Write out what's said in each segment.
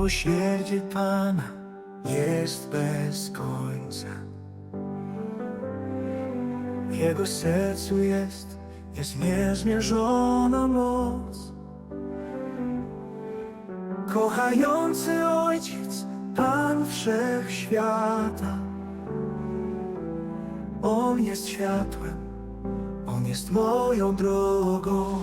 Miłosierdzie Pana jest bez końca. W Jego sercu jest, jest niezmierzona moc. Kochający Ojciec, Pan Wszechświata. On jest światłem, On jest moją drogą.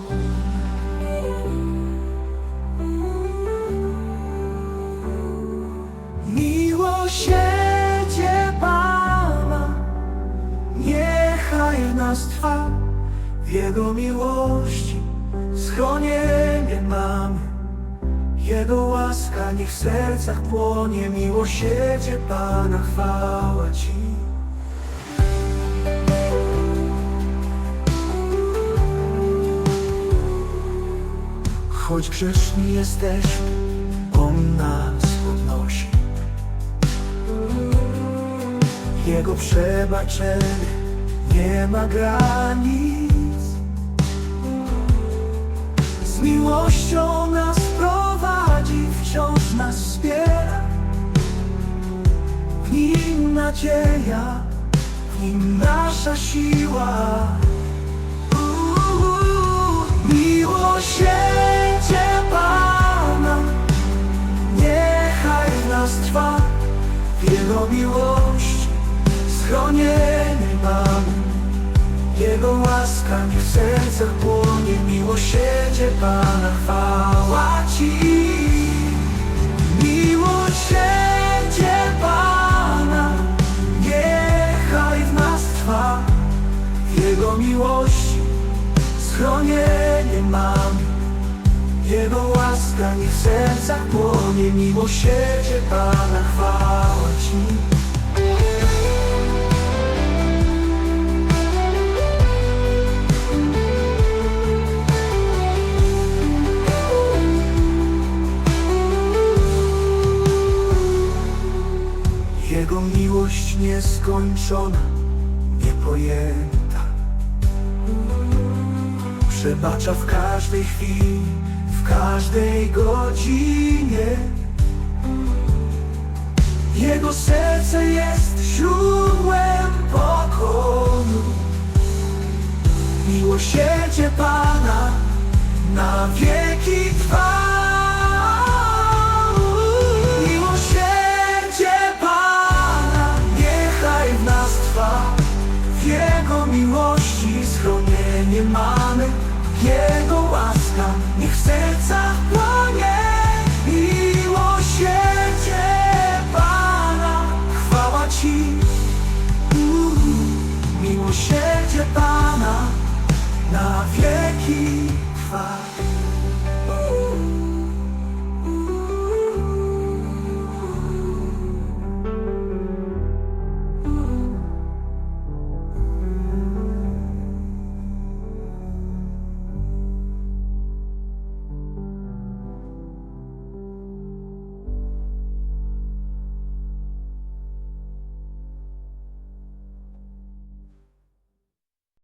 W nas trwa. W Jego miłości schronienie mamy. Jego łaska niech w sercach płonie. Miłosierdzie Pana chwała Ci. Choć grzeszni jesteśmy, On nas podnosi. Jego przebaczenie nie ma granic. Z miłością nas prowadzi, wciąż nas wspiera. W Nim nadzieja, w Nim nasza siła. Uuu, Miłosierdzie Pana niechaj nas trwa. W Jego miłości schronienie mamy. Jego łaska niech w sercach płonie, miłosierdzie Pana chwała Ci. Miłosierdzie Pana niechaj w nas trwa, w Jego miłości schronienie mamy. Jego łaska niech w sercach płonie, miłosierdzie Pana chwała Ci. Miłość nieskończona, niepojęta. Przebacza w każdej chwili, w każdej godzinie. Jego serce jest źródłem pokoju Miłosierdzie Pana na wieki wieki trwa.